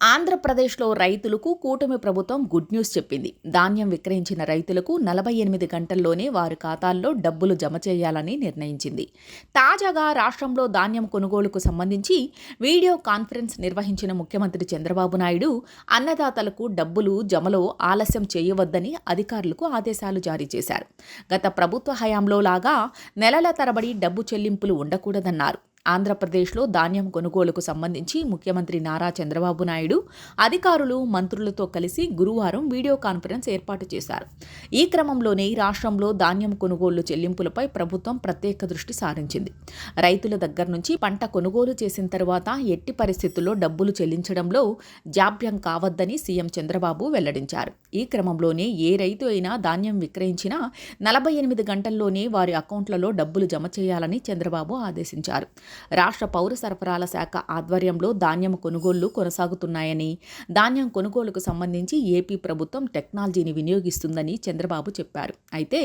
ఆంధ్రప్రదేశ్లో రైతులకు కూటమి ప్రభుత్వం గుడ్ న్యూస్ చెప్పింది. ధాన్యం విక్రయించిన రైతులకు నలభై ఎనిమిది గంటల్లోనే వారి ఖాతాల్లో డబ్బులు జమ చేయాలని నిర్ణయించింది. తాజాగా రాష్ట్రంలో ధాన్యం కొనుగోలుకు సంబంధించి వీడియో కాన్ఫరెన్స్ నిర్వహించిన ముఖ్యమంత్రి చంద్రబాబు నాయుడు అన్నదాతలకు డబ్బులు జమలో ఆలస్యం చేయవద్దని అధికారులకు ఆదేశాలు జారీ చేశారు. గత ప్రభుత్వ హయాంలో లాగా నెలల తరబడి డబ్బు చెల్లింపులు ఉండకూడదన్నారు. ఆంధ్రప్రదేశ్లో ధాన్యం కొనుగోలుకు సంబంధించి ముఖ్యమంత్రి నారా చంద్రబాబు నాయుడు అధికారులు మంత్రులతో కలిసి గురువారం వీడియో కాన్ఫరెన్స్ ఏర్పాటు చేశారు. ఈ క్రమంలోనే రాష్ట్రంలో ధాన్యం కొనుగోలు చెల్లింపులపై ప్రభుత్వం ప్రత్యేక దృష్టి సారించింది. రైతుల దగ్గర నుంచి పంట కొనుగోలు చేసిన తర్వాత ఎట్టి పరిస్థితుల్లో డబ్బులు చెల్లించడంలో జాప్యం కావద్దని సీఎం చంద్రబాబు వెల్లడించారు. ఈ క్రమంలోనే ఏ రైతు అయినా ధాన్యం విక్రయించినా నలభై ఎనిమిది గంటల్లోనే వారి అకౌంట్లలో డబ్బులు జమ చేయాలని చంద్రబాబు ఆదేశించారు. రాష్ట్ర పౌర సరఫరాల శాఖ ఆధ్వర్యంలో ధాన్యం కొనుగోళ్ళు కొనసాగుతున్నాయని ధాన్యం కొనుగోలుకు సంబంధించి ఏపీ ప్రభుత్వం టెక్నాలజీని వినియోగిస్తుందని చంద్రబాబు చెప్పారు. అయితే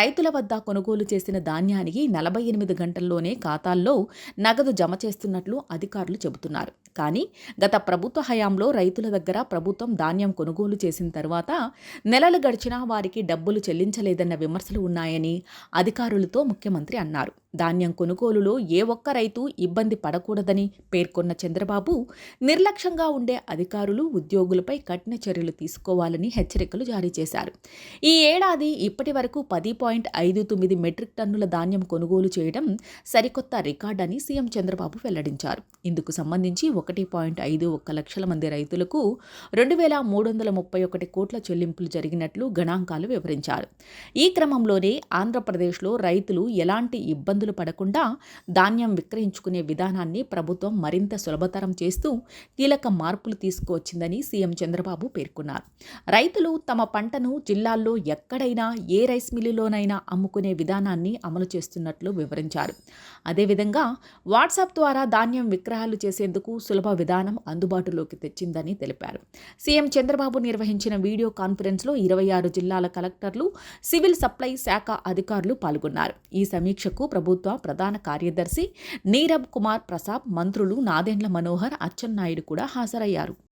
రైతుల వద్ద కొనుగోలు చేసిన ధాన్యానికి నలభై ఎనిమిది గంటల్లోనే ఖాతాల్లో నగదు జమ చేస్తున్నట్లు అధికారులు చెబుతున్నారు. కానీ గత ప్రభుత్వ హయాంలో రైతుల దగ్గర ప్రభుత్వం ధాన్యం కొనుగోలు చేసిన తర్వాత నెలలు గడిచినా వారికి డబ్బులు చెల్లించలేదన్న విమర్శలు ఉన్నాయని అధికారులతో ముఖ్యమంత్రి అన్నారు. ధాన్యం కొనుగోలులో ఏ ఒక్క రైతు ఇబ్బంది పడకూడదని పేర్కొన్న చంద్రబాబు నిర్లక్ష్యంగా ఉండే అధికారులు ఉద్యోగులపై కఠిన చర్యలు తీసుకోవాలని హెచ్చరికలు జారీ చేశారు. ఈ ఏడాది ఇప్పటి వరకు పది పాయింట్ ఐదు తొమ్మిది మెట్రిక్ టన్నుల ధాన్యం కొనుగోలు చేయడం సరికొత్త రికార్డని సీఎం చంద్రబాబు వెల్లడించారు. ఇందుకు సంబంధించి ఒకటి పాయింట్ ఐదు ఒక్క లక్షల మంది రైతులకు రెండు వేల మూడు వందల ముప్పై ఒకటి కోట్ల చెల్లింపులు జరిగినట్లు గణాంకాలు వివరించారు. ఈ క్రమంలోనే ఆంధ్రప్రదేశ్లో రైతులు ఎలాంటి ఇబ్బంది ఇబ్బందులు పడకుండా ధాన్యం విక్రయించుకునే విధానాన్ని ప్రభుత్వం మరింత సులభతరం చేస్తూ కీలక మార్పులు తీసుకువచ్చిందని సీఎం చంద్రబాబు పేర్కొన్నారు. రైతులు తమ పంటను జిల్లాల్లో ఎక్కడైనా ఏ రైస్ మిల్లులోనైనా అమ్ముకునే విధానాన్ని అమలు చేస్తున్నట్లు వివరించారు. అదేవిధంగా వాట్సాప్ ద్వారా ధాన్యం విక్రయాలు చేసేందుకు సులభ విధానం అందుబాటులోకి తెచ్చిందని తెలిపారు. సీఎం చంద్రబాబు నిర్వహించిన వీడియో కాన్ఫరెన్స్లో ఇరవై ఆరు జిల్లాల కలెక్టర్లు సివిల్ సప్లై శాఖ అధికారులు పాల్గొన్నారు. ఈ సమీక్షకు ప్రభుత్వ ప్రధాన కార్యదర్శి నీరబ్ కుమార్ ప్రసాద్ మంత్రులు నాదెండ్ల మనోహర్ అచ్చెన్నాయుడు కూడా హాజరయ్యారు.